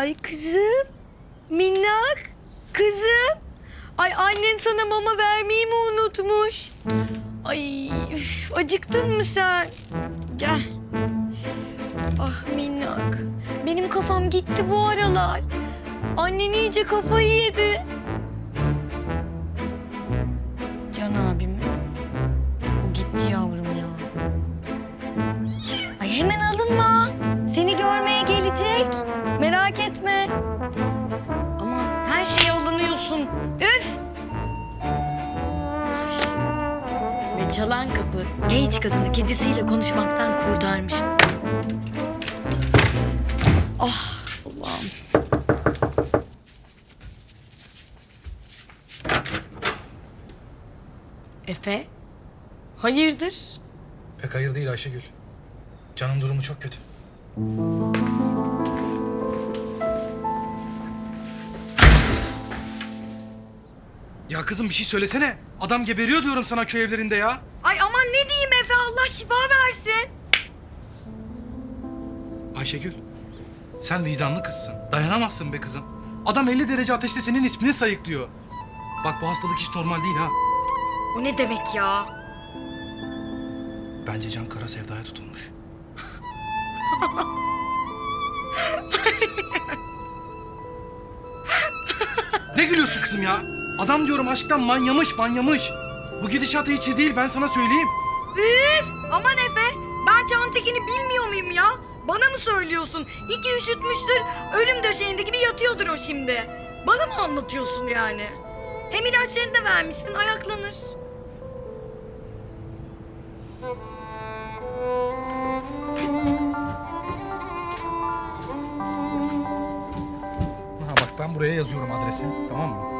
Ay kızım. Minnak. Kızım. Ay annen sana mama vermeyi mi unutmuş? Ay üf, acıktın mı sen? Gel. Ah minnak. Benim kafam gitti bu aralar. Annen iyice kafayı yedi. Can abim mi? O gitti yavrum ya. Ay hemen alınma. Çalan kapı genç kadını kedisiyle konuşmaktan kurtarmıştı. Ah Allah'ım. Efe? Hayırdır? Pek hayır değil Ayşegül. Can'ın durumu çok kötü. Ya kızım bir şey söylesene. Adam geberiyor diyorum sana köy evlerinde ya. Ay aman ne diyeyim Efe Allah şifa versin. Ayşegül, sen vicdanlı kızsın. Dayanamazsın be kızım. Adam 50 derece ateşte senin ismini sayıklıyor. Bak bu hastalık hiç normal değil ha. O ne demek ya? Bence Can kara sevdaya tutulmuş. ne gülüyorsun kızım ya? Adam diyorum aşktan manyamış manyamış. Bu gidişatı hiç iyi değil ben sana söyleyeyim. Üf! Aman Efe ben Cantekin'i bilmiyor muyum ya? Bana mı söylüyorsun? İki üşütmüştür ölüm döşeğinde gibi yatıyordur o şimdi. Bana mı anlatıyorsun yani? Hem ilaçlarını da vermişsin ayaklanır. Ha bak ben buraya yazıyorum adresi tamam mı?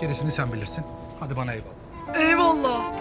Gerisini sen bilirsin. Hadi bana eyvallah. Eyvallah.